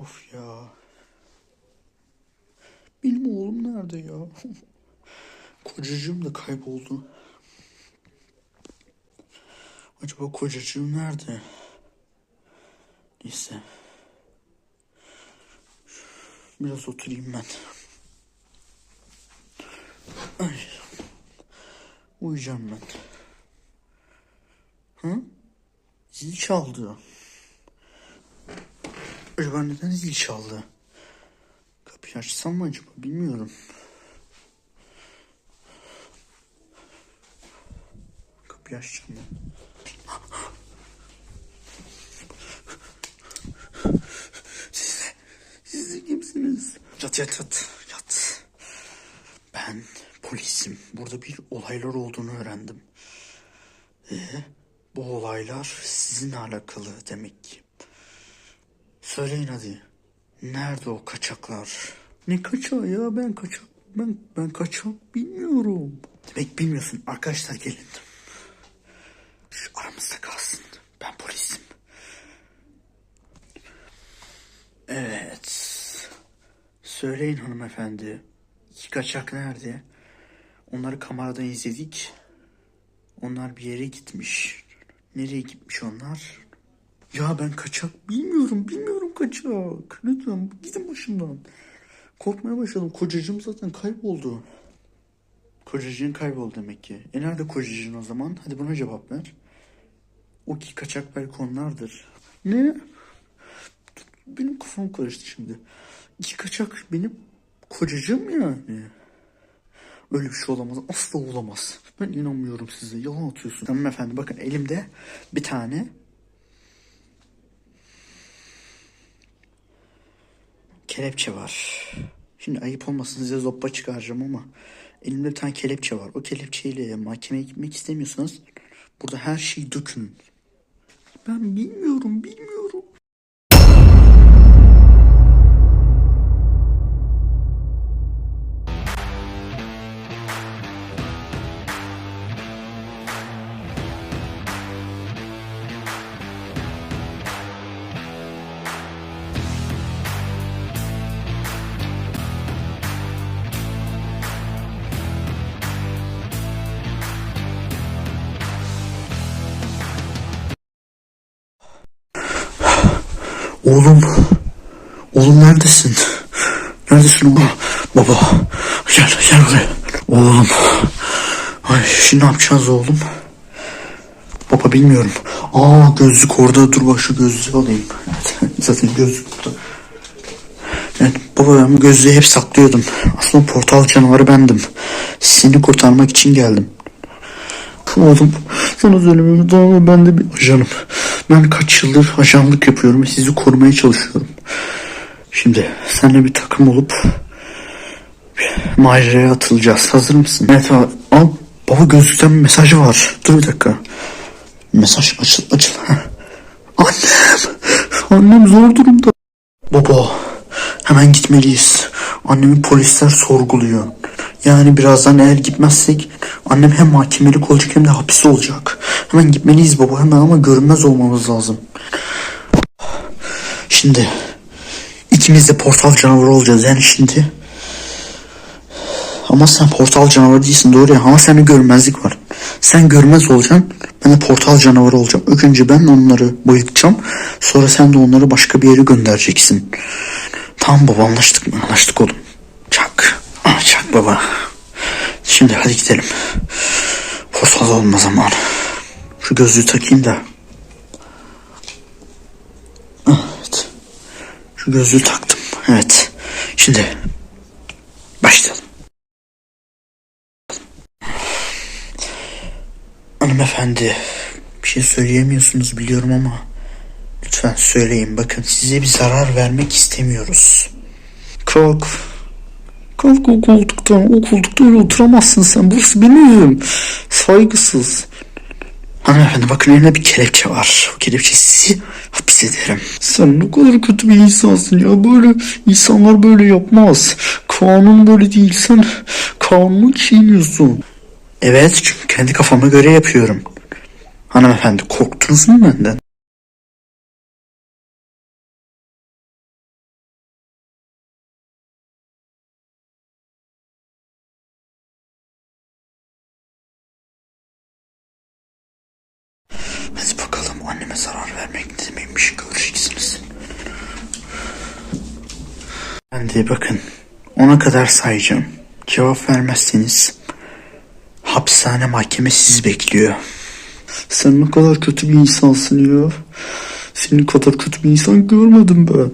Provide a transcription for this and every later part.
Of ya. Benim oğlum nerede ya? Kocacığım da kayboldu. Acaba kocacığım nerede? Neyse. Biraz oturayım ben. Ay. Uyuyacağım ben. Hı? Zil çaldı. Acaba neden zil çaldı? Kapıyı açsam mı acaba bilmiyorum. Kapıyı açacağım ben. Siz de, siz de kimsiniz? Yat yat yat yat. Ben polisim. Burada bir olaylar olduğunu öğrendim. Ee, bu olaylar sizinle alakalı demek ki. Söyleyin hadi. Nerede o kaçaklar? Ne kaçağı ya ben kaçak ben ben kaçak bilmiyorum. Demek bilmiyorsun arkadaşlar gelin. Şu aramızda kalsın. Ben polisim. Evet. Söyleyin hanımefendi. İki kaçak nerede? Onları kameradan izledik. Onlar bir yere gitmiş. Nereye gitmiş onlar? Ya ben kaçak bilmiyorum. Bilmiyorum kaçak. Lütfen gidin başımdan. Korkmaya başladım. Kocacığım zaten kayboldu. Kocacığın kayboldu demek ki. E nerede kocacığın o zaman? Hadi buna cevap ver. O ki kaçak belki onlardır. Ne? Benim kafam karıştı şimdi. İki kaçak benim kocacığım yani. Öyle bir şey olamaz. Asla olamaz. Ben inanmıyorum size. Yalan atıyorsun. Hanımefendi bakın elimde bir tane kelepçe var. Şimdi ayıp olmasın size zoppa çıkaracağım ama elimde bir tane kelepçe var. O kelepçeyle mahkemeye gitmek istemiyorsanız burada her şeyi dökün. Ben bilmiyorum, bilmiyorum. Oğlum. Oğlum neredesin? Neredesin oğlum? Baba. Gel gel buraya. Oğlum. Ay şimdi ne yapacağız oğlum? Baba bilmiyorum. Aa gözlük orada. Dur bak şu gözlüğü alayım. Zaten gözlük burada. Evet, baba ben gözlüğü hep saklıyordum. Aslında portal canavarı bendim. Seni kurtarmak için geldim. Oğlum sana söylemiyorum tamam ben de bir ajanım. Ben kaç yıldır ajanlık yapıyorum ve sizi korumaya çalışıyorum. Şimdi seninle bir takım olup maceraya atılacağız. Hazır mısın? Evet abi. Al baba gözlükten bir mesajı var. Dur bir dakika. Mesaj açıl açıl. Annem. Annem zor durumda. Baba hemen gitmeliyiz. Annemi polisler sorguluyor. Yani birazdan eğer gitmezsek annem hem mahkemelik olacak hem de hapis olacak. Hemen gitmeliyiz baba hemen ama görünmez olmamız lazım. Şimdi ikimiz de portal canavarı olacağız yani şimdi. Ama sen portal canavarı değilsin doğru ya ama sende görünmezlik var. Sen görmez olacaksın ben de portal canavarı olacağım. İlk önce ben onları bayıltacağım sonra sen de onları başka bir yere göndereceksin. Tamam baba anlaştık mı? Anlaştık oğlum. Çak. Baba. Şimdi hadi gidelim. Portal olma zamanı. Şu gözlüğü takayım da. Evet. Şu gözlüğü taktım. Evet. Şimdi başlayalım. Hanımefendi bir şey söyleyemiyorsunuz biliyorum ama lütfen söyleyin bakın size bir zarar vermek istemiyoruz. Kalk. Kalk o koltuktan. O koltukta öyle oturamazsın sen. Burası benim evim. Saygısız. Hanımefendi bakın elimde bir kelepçe var. O kelepçe sizi hapis ederim. Sen ne kadar kötü bir insansın ya. Böyle insanlar böyle yapmaz. Kanun böyle değil. Sen kanunu çiğniyorsun. Evet çünkü kendi kafama göre yapıyorum. Hanımefendi korktunuz mu benden? Hadi bakalım anneme zarar vermek ne demekmiş göreceksiniz. Ben de bakın ona kadar sayacağım. Cevap vermezseniz hapishane mahkeme sizi bekliyor. Sen ne kadar kötü bir insansın ya. Senin kadar kötü bir insan görmedim ben.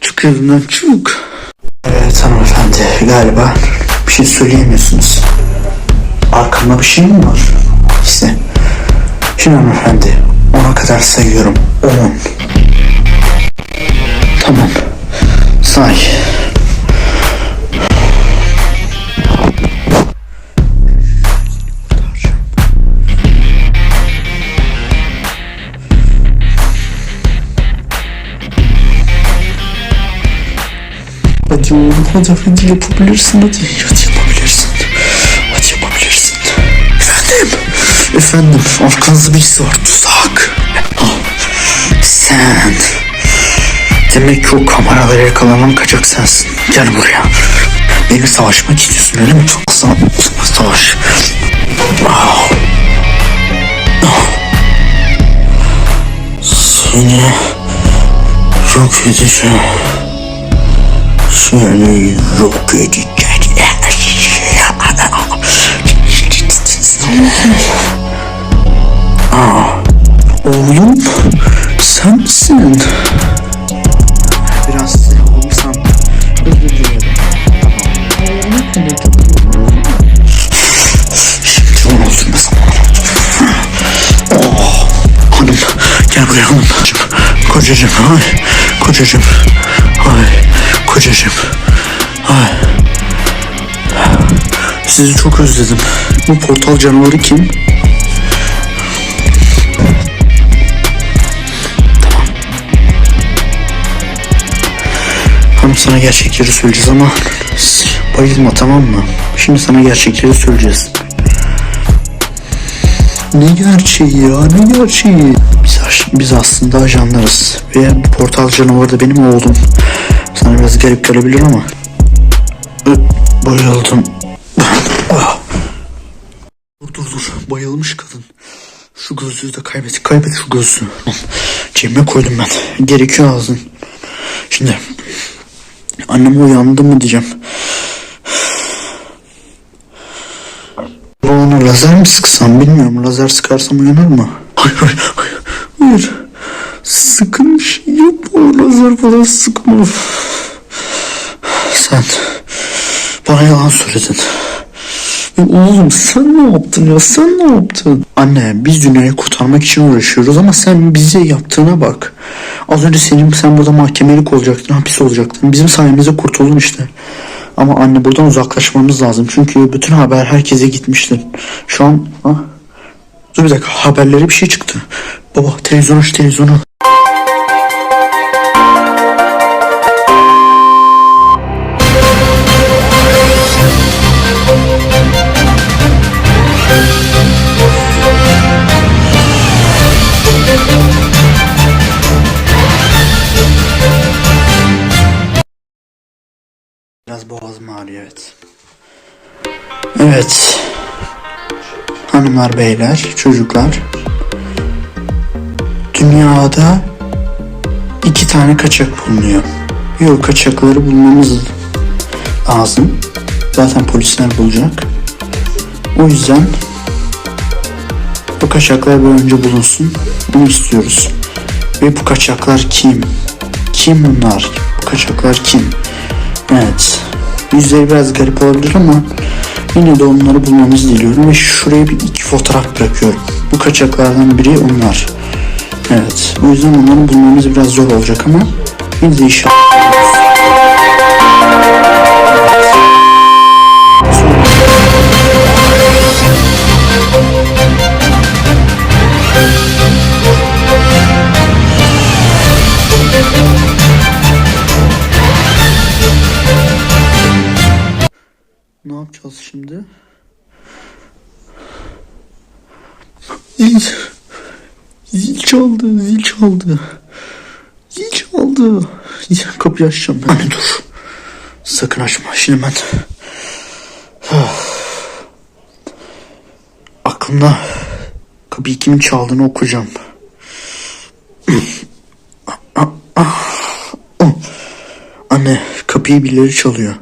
Çık evimden çık. Evet hanımefendi galiba bir şey söyleyemiyorsunuz. Arkamda bir şey mi var? İşte. Şimdi hanımefendi ona kadar sayıyorum. On. Tamam. Say. Hadi oğlum hadi hadi yapabilirsin hadi. Hadi Efendim arkanızda birisi var tuzak. Sen. Demek ki o kameralara yakalanan kaçak sensin. Gel buraya. Benimle savaşmak istiyorsun öyle mi? O zaman savaş. Seni yok edeceğim. Seni yok edeceğim. Oğlum sen misin? Biraz oğlum sandım. Özür dilerim. Şimdi onu öldürme zamanı. Oh, hanım gel buraya hanım. Kocacığım ay kocacığım ay kocacığım ay. Sizi çok özledim. Bu portal canavarı kim? Hanım sana gerçekleri söyleyeceğiz ama bayılma tamam mı? Şimdi sana gerçekleri söyleyeceğiz. Ne gerçeği ya ne gerçeği? Biz, biz aslında ajanlarız ve bu portal canavarı da benim oğlum. Sana biraz garip gelebilir ama. Bayıldım. Ah. dur dur dur bayılmış kadın. Şu gözlüğü de kaybet. Kaybet şu gözlüğü. Cebime koydum ben. Gerekiyor ağzın. Şimdi Annem uyandı mı diyeceğim. Ona lazer mi sıksam bilmiyorum. Lazer sıkarsam uyanır mı? Hayır hayır hayır. Hayır. Sakın bir şey yapma. Lazer falan sıkma. Sen bana yalan söyledin. Oğlum sen ne yaptın ya sen ne yaptın? Anne biz dünyayı kurtarmak için uğraşıyoruz ama sen bize yaptığına bak. Az önce senin sen burada mahkemelik olacaktın hapis olacaktın. Bizim sayemizde kurtuldun işte. Ama anne buradan uzaklaşmamız lazım. Çünkü bütün haber herkese gitmiştir. Şu an ha? Dur bir dakika haberlere bir şey çıktı. Baba televizyon aç televizyonu. Biraz boğazım ağrıyor evet. Evet. Hanımlar, beyler, çocuklar. Dünyada iki tane kaçak bulunuyor. Yok kaçakları bulmamız lazım. Zaten polisler bulacak. O yüzden bu kaçaklar bir önce bulunsun. Bunu istiyoruz. Ve bu kaçaklar kim? Kim bunlar? Bu kaçaklar kim? Evet. Yüzleri biraz garip olabilir ama yine de onları bulmamızı diliyorum ve şuraya bir iki fotoğraf bırakıyorum. Bu kaçaklardan biri onlar. Evet. O yüzden onları bulmamız biraz zor olacak ama yine de inşallah. Yapacağız şimdi? Zil, zil çaldı, zil çaldı. Zil çaldı. Kapıyı açacağım ben. Anne dur. Sakın açma. Şimdi ben... Aklımda Kapıyı kimin çaldığını okuyacağım. Anne kapıyı birileri çalıyor.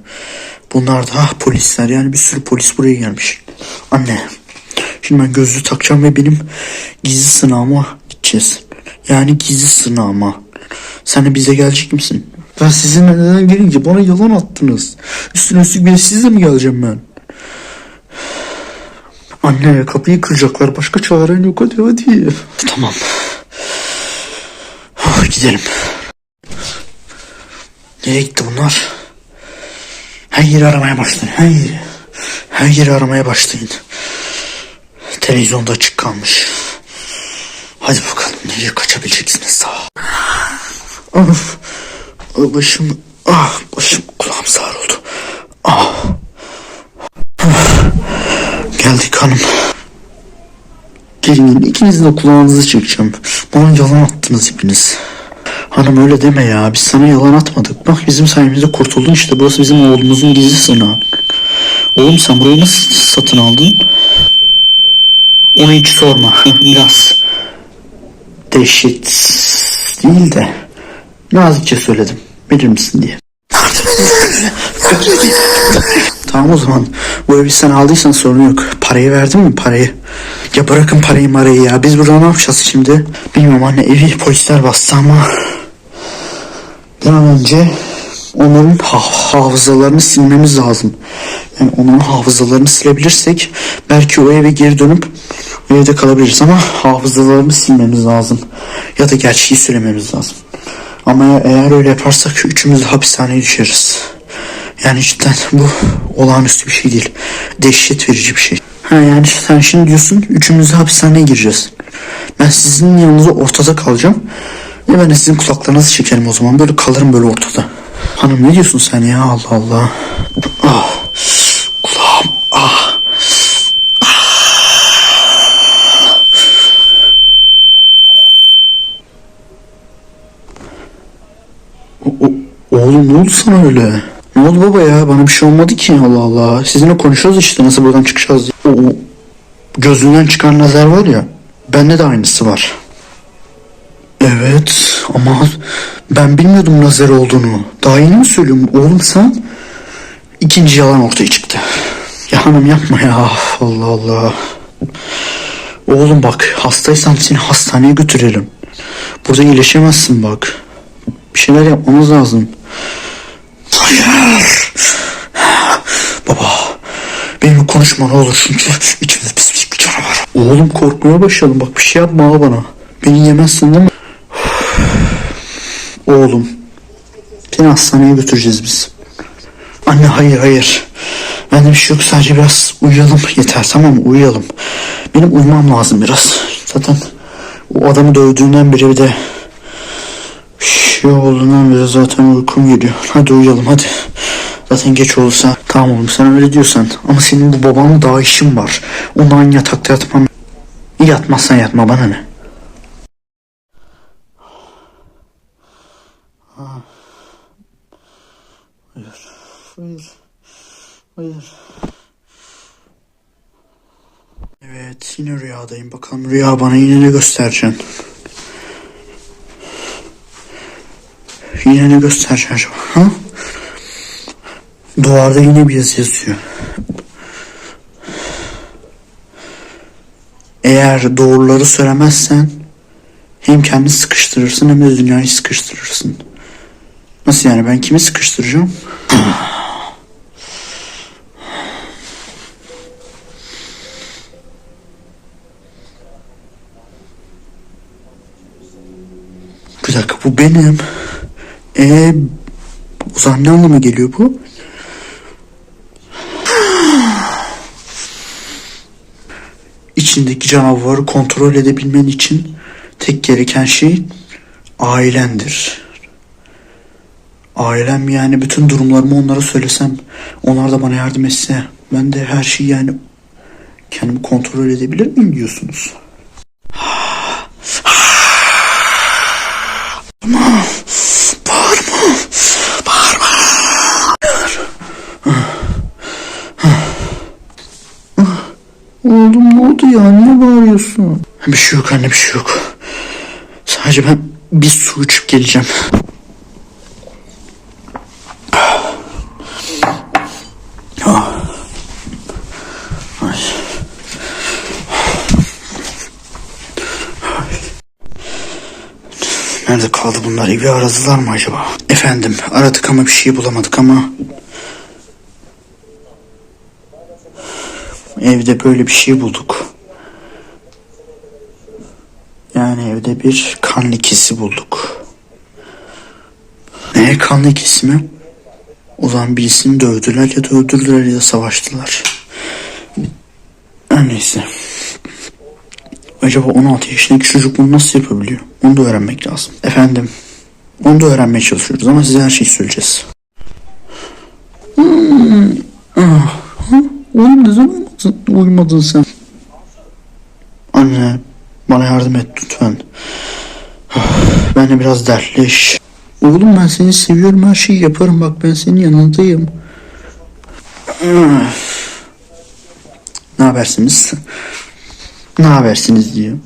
Bunlar da ah, polisler yani bir sürü polis buraya gelmiş. Anne şimdi ben gözlüğü takacağım ve benim gizli sınavıma gideceğiz. Yani gizli sınavıma. Sen de bize gelecek misin? Ben sizinle neden gelince bana yalan attınız. Üstüne üstlük bir de sizle mi geleceğim ben? Anne kapıyı kıracaklar. Başka çaren yok hadi hadi. Tamam. Oh, gidelim. Nereye gitti bunlar? Her yeri aramaya başlayın. Her yeri. Her yeri aramaya başlayın. Televizyonda açık kalmış. Hadi bakalım nereye kaçabileceksiniz sağ. Of. Ah, Başım. Ah başım kulağım sarıldı. Ah. Geldik hanım. Gelin ikinizin de kulağınızı çekeceğim. Bana yalan attınız hepiniz. Hanım öyle deme ya. Biz sana yalan atmadık. Bak bizim sayemizde kurtuldun işte. Burası bizim oğlumuzun gizli sığınağı. Oğlum sen burayı nasıl satın aldın? Onu hiç sorma. Biraz dehşet değil de nazikçe söyledim. Bilir misin diye. Tamam o zaman bu evi sen aldıysan sorun yok. Parayı verdin mi parayı? Ya bırakın parayı marayı ya. Biz burada ne yapacağız şimdi? Bilmiyorum anne evi polisler bastı ama bir an önce onların ha- hafızalarını silmemiz lazım. Yani onların hafızalarını silebilirsek belki o eve geri dönüp o evde kalabiliriz ama hafızalarını silmemiz lazım. Ya da gerçeği söylememiz lazım. Ama eğer öyle yaparsak üçümüz de hapishaneye düşeriz. Yani cidden bu olağanüstü bir şey değil. Dehşet verici bir şey. Ha yani sen şimdi diyorsun üçümüz hapishaneye gireceğiz. Ben sizin yanınızda ortada kalacağım. Ve ben de sizin kulaklarınızı çekerim o zaman. Böyle kalırım böyle ortada. Hanım ne diyorsun sen ya Allah Allah. Ah. Kulağım. Ah. O- o- oğlum ne oldu sana öyle? Ne oldu baba ya? Bana bir şey olmadı ki Allah Allah. Sizinle konuşuyoruz işte nasıl buradan çıkacağız diye. O, gözünden çıkan lazer var ya. Bende de aynısı var. Evet ama ben bilmiyordum lazer olduğunu. Daha yeni mi söylüyorum oğlum sen? İkinci yalan ortaya çıktı. Ya hanım yapma ya Allah Allah. Oğlum bak hastaysan seni hastaneye götürelim. Burada iyileşemezsin bak. Bir şeyler yapmamız lazım. Hayır. Baba benimle konuşma ne olur çünkü içimde pis pis bir canavar. Oğlum korkmaya başladım bak bir şey yapma bana. Beni yemezsin değil mi? Oğlum seni hastaneye götüreceğiz biz. Anne hayır hayır. Bende bir şey yok sadece biraz uyuyalım yeter tamam mı uyuyalım. Benim uyumam lazım biraz. Zaten o adamı dövdüğünden beri bir de şey olduğundan beri zaten uykum geliyor. Hadi uyuyalım hadi. Zaten geç olursa tamam oğlum sen öyle diyorsan. Ama senin bu babanla daha işin var. Ondan yatakta yatmam. Yatmazsan yatma bana ne? Hayır. Hayır. Hayır. Evet yine rüyadayım. Bakalım rüya bana yine ne göstereceksin? Yine ne göstereceksin acaba? Ha? Duvarda yine bir yazı yazıyor. Eğer doğruları söylemezsen hem kendini sıkıştırırsın hem de dünyayı sıkıştırırsın. Nasıl yani ben kimi sıkıştıracağım? Bir dakika bu benim. Ee, o zaman ne anlama geliyor bu? İçindeki canavarı kontrol edebilmen için tek gereken şey ailendir. Ailem yani bütün durumlarımı onlara söylesem, onlar da bana yardım etse, ben de her şeyi yani kendimi kontrol edebilir miyim diyorsunuz? Oğlum ne oldu ya? Niye bağırıyorsun? Bir şey yok anne bir şey yok. Sadece ben bir su içip geleceğim. Nerede kaldı bunlar? Evi aradılar mı acaba? Efendim aradık ama bir şey bulamadık ama... Evde böyle bir şey bulduk. Yani evde bir kan lekesi bulduk. Ne kan lekesi mi? O zaman birisini dövdüler ya da öldürdüler ya da savaştılar. Her neyse. Acaba 16 yaşındaki çocuk bunu nasıl yapabiliyor? Onu da öğrenmek lazım. Efendim, onu da öğrenmeye çalışıyoruz ama size her şeyi söyleyeceğiz. Hmm. Ah. Oğlum ne zaman uyumadın, sen? Anne, bana yardım et lütfen. Ben de biraz dertli iş. Oğlum ben seni seviyorum her şeyi yaparım bak ben senin yanındayım. Ne habersiniz? Ne habersiniz diyor.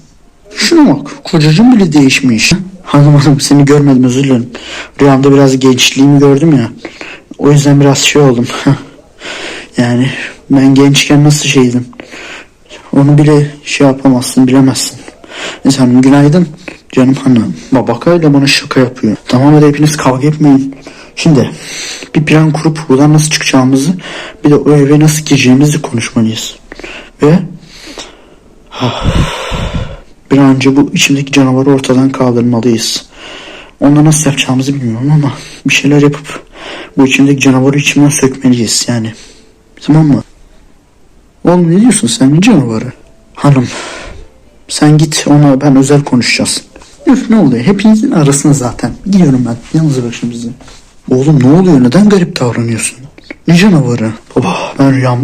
Şuna bak kocacığım bile değişmiş. Hanım hanım seni görmedim özür dilerim. Rüyamda biraz gençliğimi gördüm ya. O yüzden biraz şey oldum. yani ben gençken nasıl şeydim. Onu bile şey yapamazsın bilemezsin. Hanım günaydın. Canım hanım. Babakayla bana şaka yapıyor. Tamam hadi hepiniz kavga etmeyin. Şimdi bir plan kurup buradan nasıl çıkacağımızı bir de o eve nasıl gireceğimizi konuşmalıyız. Ve bir an önce bu içimdeki canavarı ortadan kaldırmalıyız. Onu nasıl yapacağımızı bilmiyorum ama bir şeyler yapıp bu içimdeki canavarı içimden sökmeliyiz yani. Tamam mı? Oğlum ne diyorsun sen canavarı? Hanım sen git ona ben özel konuşacağız. Üf ne oluyor hepinizin arasında zaten. Gidiyorum ben yalnız bizi. Oğlum ne oluyor neden garip davranıyorsun? Ne canavarı? Baba ben rüyam...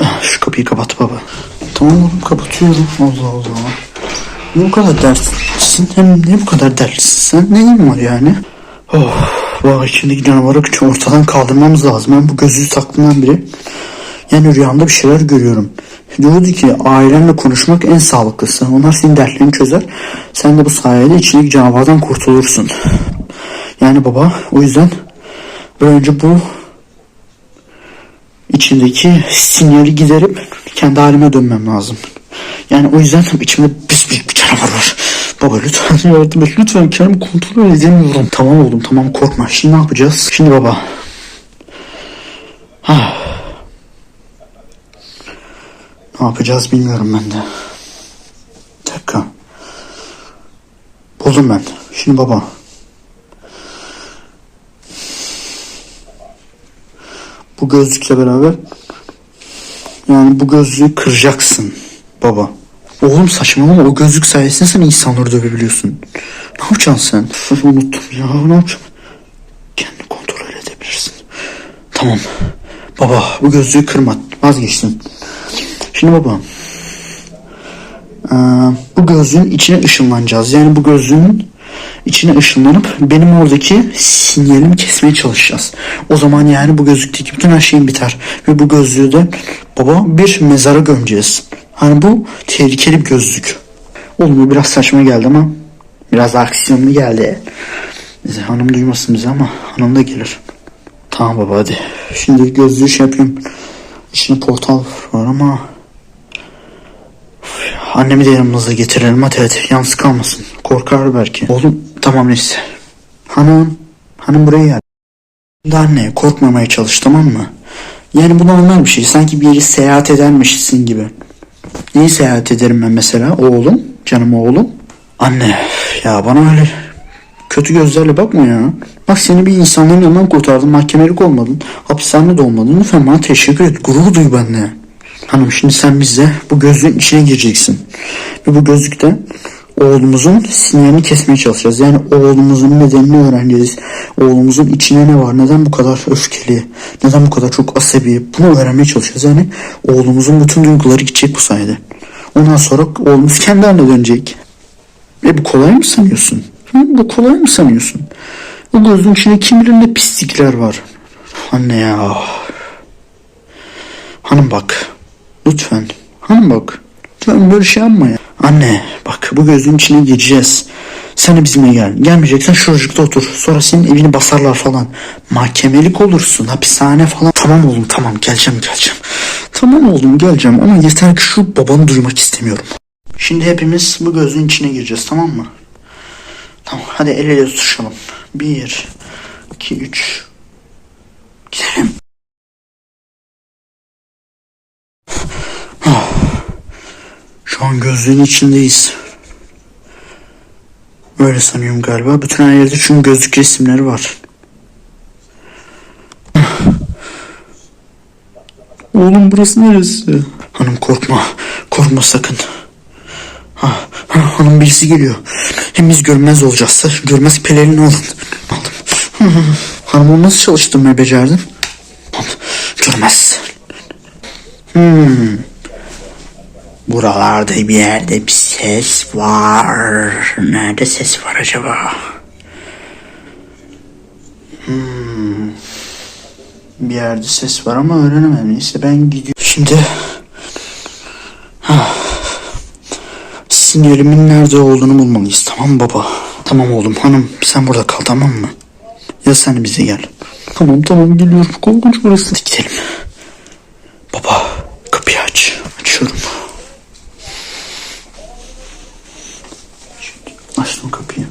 Ah, Şu kapıyı kapat baba. Tamam oğlum kapatıyorum. Allah Allah. Ne bu kadar dertlisin hem ne bu kadar dertlisin sen? Neyin var yani? Oh, bak içindeki canavarı ortadan kaldırmamız lazım. Ben bu gözlüğü taktığımdan beri yani rüyamda bir şeyler görüyorum. Diyordu ki ailenle konuşmak en sağlıklısı. Onlar senin dertlerini çözer. Sen de bu sayede içindeki canavardan kurtulursun. Yani baba o yüzden önce bu içindeki sinyali giderip kendi halime dönmem lazım. Yani o yüzden içimde pis bir canavar var. Baba lütfen yardım et. Lütfen kendimi kontrol edemiyorum. Tamam oğlum tamam korkma. Şimdi ne yapacağız? Şimdi baba. Ah. Ne yapacağız bilmiyorum ben de. Bir dakika. Buldum ben. Şimdi baba. Bu gözlükle beraber yani bu gözlüğü kıracaksın baba. Oğlum saçmalama o gözlük sayesinde sen insanları dövebiliyorsun. Ne yapacaksın sen? Unuttum ya ne yapacağım? Kendini kontrol edebilirsin. Tamam. Baba bu gözlüğü kırma. Vazgeçtin. Şimdi baba. Bu gözlüğün içine ışınlanacağız. Yani bu gözlüğün içine ışınlanıp benim oradaki sinyalimi kesmeye çalışacağız. O zaman yani bu gözlükteki bütün her şeyin biter. Ve bu gözlüğü de baba bir mezara gömeceğiz. Hani bu tehlikeli bir gözlük. Oğlum biraz saçma geldi ama biraz aksiyonlu geldi. Neyse hanım duymasın bizi ama hanım da gelir. Tamam baba hadi. Şimdi gözlüğü şey yapayım. İçinde portal var ama Annemi de yanımıza getirelim hadi hadi yalnız kalmasın. Korkar belki. Oğlum tamam neyse. Hanım. Hanım buraya gel. Şimdi anne korkmamaya çalış tamam mı? Yani bu normal bir şey. Sanki bir yeri seyahat edermişsin gibi. Neyi seyahat ederim ben mesela? Oğlum. Canım oğlum. Anne ya bana öyle kötü gözlerle bakma ya. Bak seni bir insanların yanından kurtardım. Mahkemelik olmadın. Hapishanede olmadın. Lütfen bana teşekkür et. Gurur duy benimle. Hanım şimdi sen bize bu gözlüğün içine gireceksin. Ve bu gözlükte oğlumuzun sinyalini kesmeye çalışacağız. Yani oğlumuzun nedenini öğreneceğiz. Oğlumuzun içine ne var? Neden bu kadar öfkeli? Neden bu kadar çok asabi? Bunu öğrenmeye çalışacağız. Yani oğlumuzun bütün duyguları gidecek bu sayede. Ondan sonra oğlumuz kendi haline dönecek. E bu kolay mı sanıyorsun? Hı, bu kolay mı sanıyorsun? Bu gözlüğün içinde kim bilir ne pislikler var. Anne ya. Hanım bak. Lütfen. Hanım bak. Sen böyle şey yapma ya. Anne bak bu gözün içine gireceğiz. Sen de bizimle gel. Gelmeyeceksen şuracıkta otur. Sonra senin evini basarlar falan. Mahkemelik olursun. Hapishane falan. Tamam oğlum tamam geleceğim geleceğim. Tamam oğlum geleceğim ama yeter ki şu babanı duymak istemiyorum. Şimdi hepimiz bu gözün içine gireceğiz tamam mı? Tamam hadi el ele tutuşalım. Bir, iki, üç. Gidelim. Şu an gözlüğün içindeyiz. Öyle sanıyorum galiba. Bütün her yerde çünkü gözlük resimleri var. Oğlum burası neresi? Hanım korkma. Korkma sakın. Ha, ha, hanım birisi geliyor. Hem biz görmez olacağız. Görmez pelerini alın. Aldım. Hanım onu nasıl çalıştırmayı becerdin? Görmez. Hmm. Buralarda bir yerde bir ses var. Nerede ses var acaba? Hmm. Bir yerde ses var ama öğrenemem. Neyse ben gidiyorum. Şimdi Ah. sinyalimin nerede olduğunu bulmalıyız tamam baba? Tamam oğlum hanım sen burada kal tamam mı? Ya sen bize gel. Tamam tamam geliyorum. Korkunç burası. Hadi gidelim. Baba kapıyı aç. Açıyorum. Şimdi açtım kapıyı.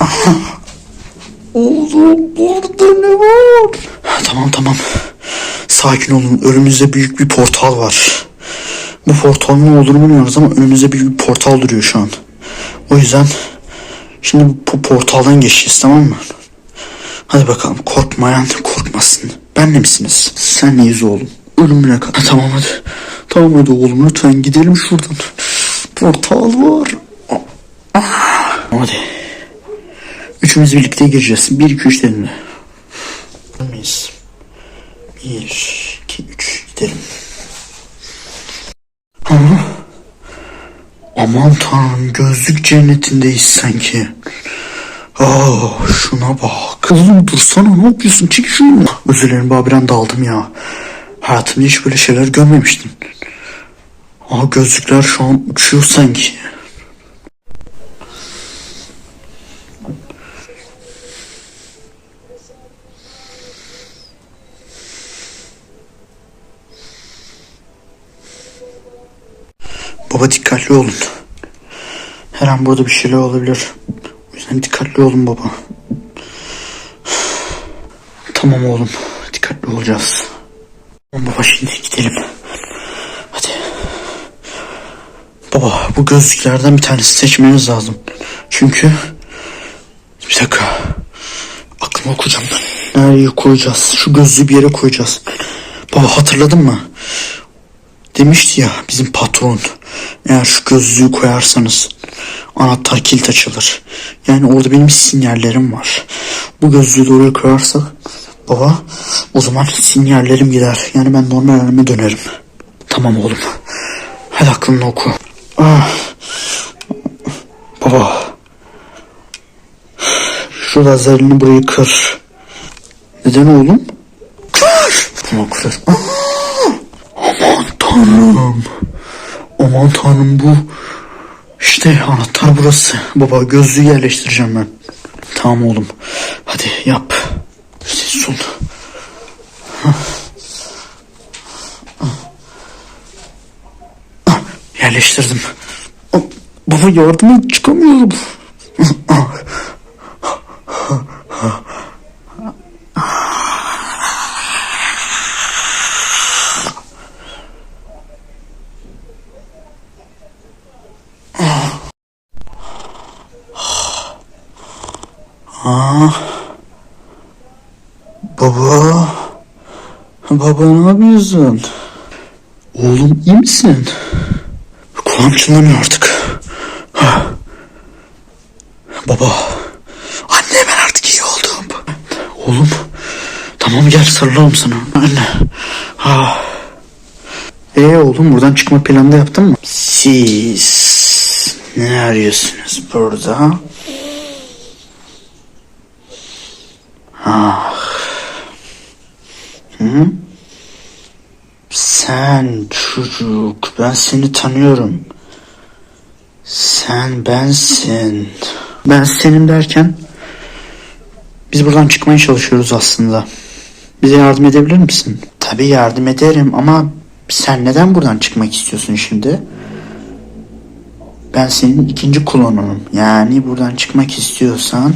Aha. Oğlum burada ne var? Tamam tamam. Sakin olun. Önümüzde büyük bir portal var. Bu portalın ne olduğunu bilmiyoruz ama önümüzde büyük bir portal duruyor şu an. O yüzden şimdi bu portaldan geçeceğiz tamam mı? Hadi bakalım korkmayan korkmasın. Benle misiniz? Sen neyiz oğlum? Ölümüne kadar. Tamam hadi. Tamam hadi oğlum lütfen gidelim şuradan. Portal var. Hadi. Üçümüz birlikte gireceğiz. Bir, iki, üç dedin. Miyiz? Bir, iki, üç gidelim. Ha? Aman tanrım gözlük cennetindeyiz sanki. Aa, şuna bak. Oğlum dursana ne yapıyorsun? Çek şunu. Özür dilerim abi bir anda aldım ya. Hayatımda hiç böyle şeyler görmemiştim. Aa gözlükler şu an uçuyor sanki. Baba dikkatli olun. Her an burada bir şeyler olabilir. O yüzden dikkatli olun baba. Tamam oğlum. Dikkatli olacağız. Tamam baba şimdi gidelim. Hadi. Baba bu gözlüklerden bir tanesini seçmemiz lazım. Çünkü bir dakika. Aklıma okuyacağım. Nereye koyacağız? Şu gözlüğü bir yere koyacağız. Baba hatırladın mı? Demişti ya bizim patron eğer şu gözlüğü koyarsanız anahtar kilit açılır. Yani orada benim sinyallerim var. Bu gözlüğü de oraya koyarsak baba o zaman sinyallerim gider. Yani ben normal halime dönerim. Tamam oğlum. Hadi aklını oku. Ah. Baba. Şu lazerini burayı kır. Neden oğlum? Kır. Tamam kır. Aman tanrım. Aman tanrım bu. İşte anahtar burası. Baba gözlüğü yerleştireceğim ben. Tamam oğlum. Hadi yap. Ses ol. Yerleştirdim. Baba yardım et çıkamıyorum. Baba. Baba ne yapıyorsun? Oğlum iyi misin? Kulağım çınlamıyor artık. Ha. Baba. Anne ben artık iyi oldum. Oğlum. Tamam gel sarılalım sana. Anne. Ha. Ee oğlum buradan çıkma planı da yaptın mı? Siz ne arıyorsunuz burada? Ha. Hı? Sen çocuk ben seni tanıyorum. Sen bensin. Ben senin derken biz buradan çıkmaya çalışıyoruz aslında. Bize yardım edebilir misin? Tabii yardım ederim ama sen neden buradan çıkmak istiyorsun şimdi? Ben senin ikinci klonunum. Yani buradan çıkmak istiyorsan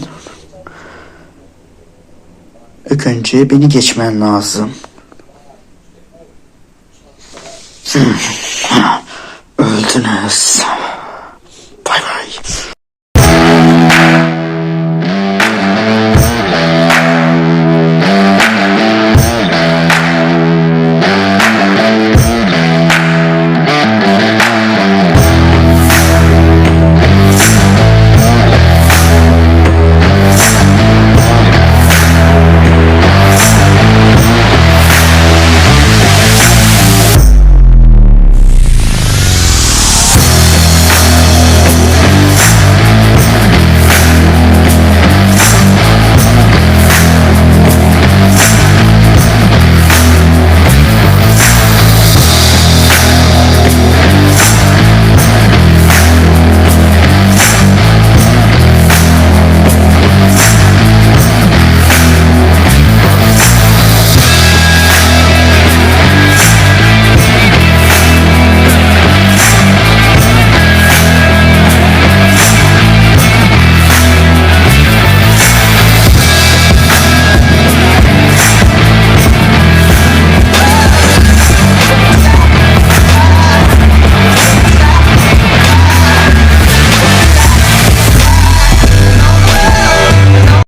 ilk önce beni geçmen lazım. Öldünüz. Bay bay.